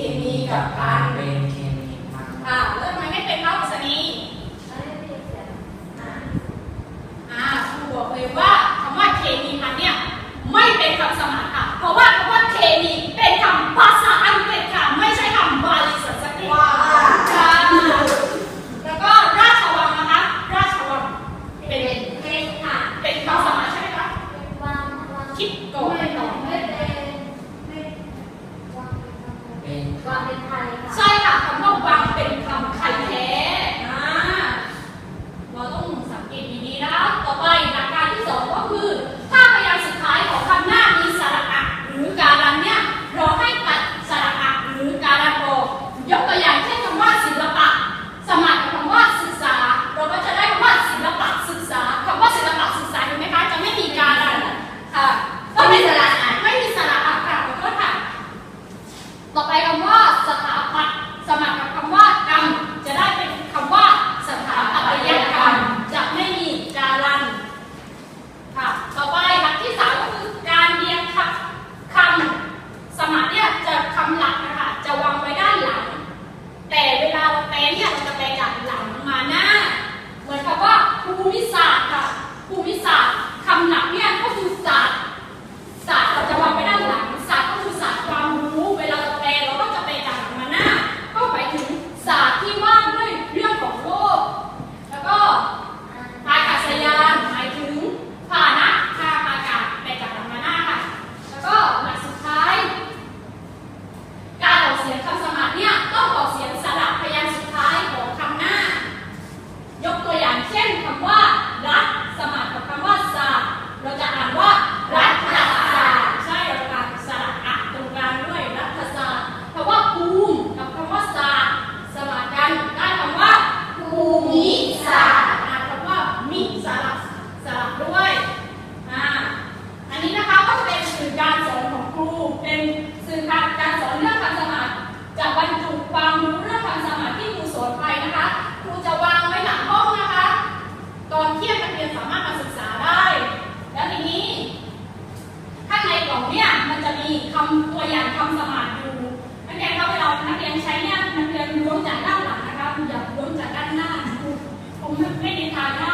เคมีกับการเป็นเคมีอ่าเริ่มไมไม่เป็นพระอุษณีำตัวอย่างทำสมาธิดูนักเรียนครับเวลานักเรียนใช้เนี่ยนักเรียนล้วงจากด้านหลังนะคะอย่าล้วงจากด้านหน้าคงไม่ได้ทานหน้า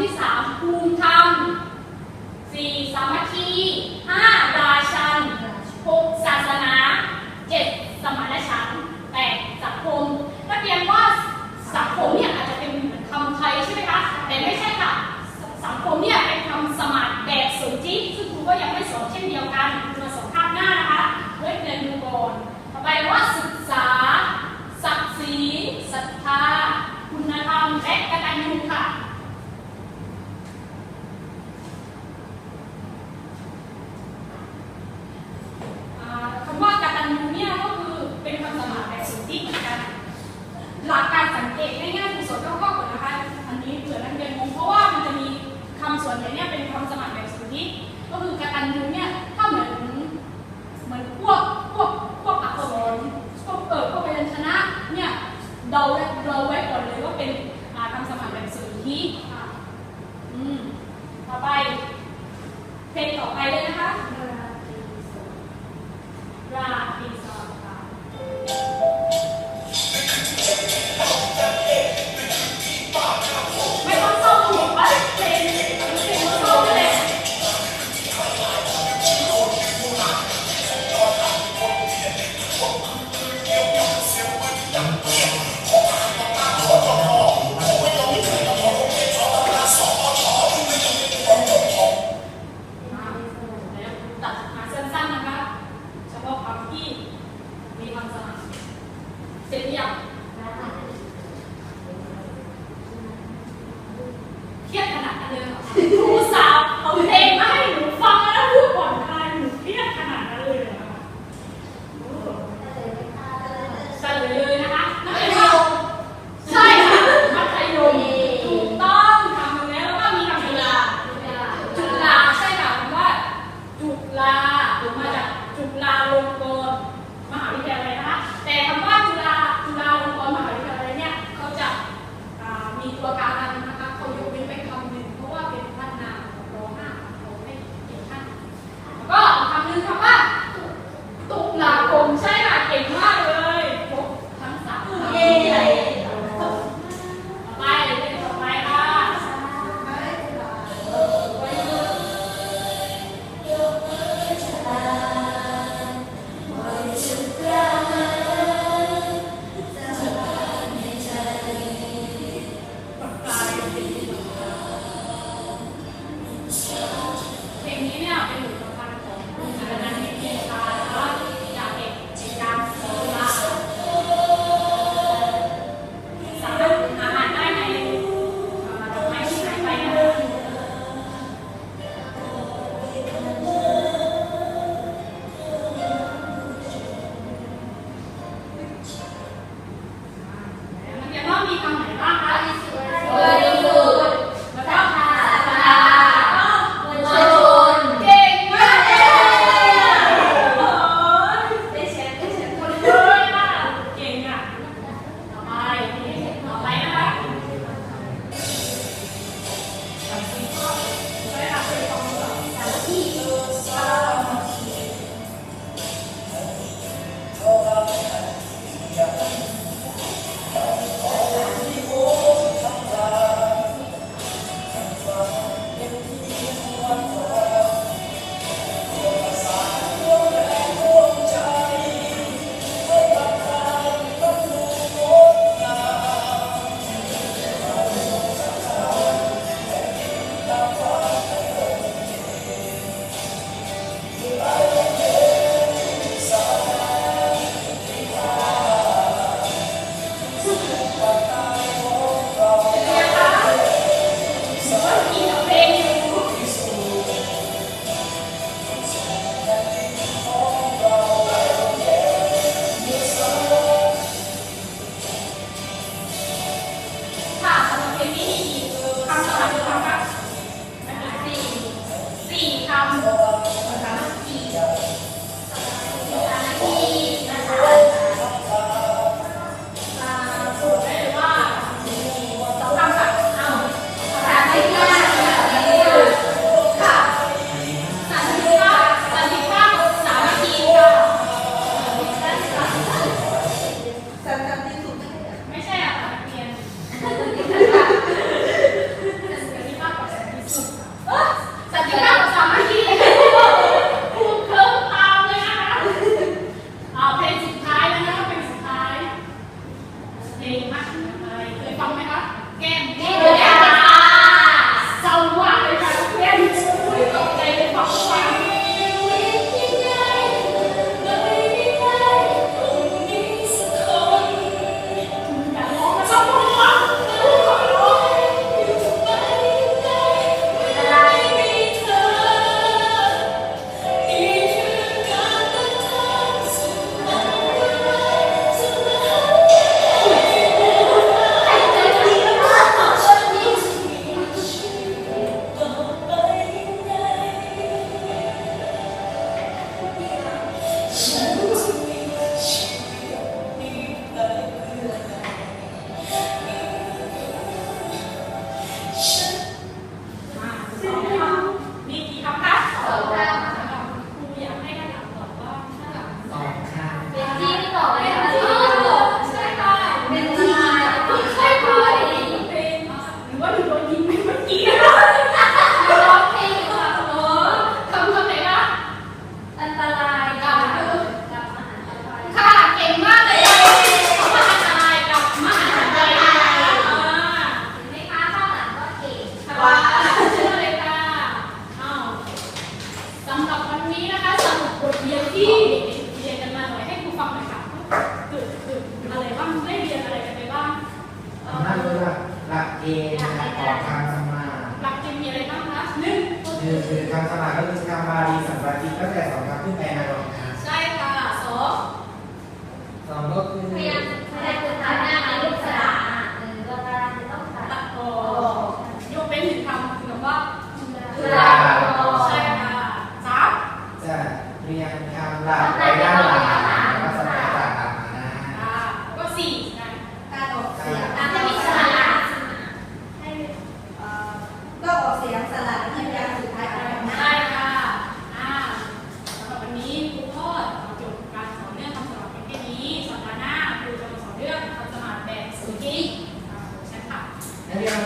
ที่สาม หลักการสังเกตง่ายๆคือสดเข้าข้อก่อนนะคะอันนี้เผื่อนักเรียนงงเพราะว่ามันจะมีคำส่วนใหญ่เนี่ยเป็นคำสมัครแบบสุทธิก็คือกตันญูเนี่ยถ้าเหมือนเหมือนพวกพวกพวกอักษรพวกเปิดพวกพยัญชนะเนี่ยเดาได้ palavra.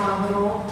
phenomenal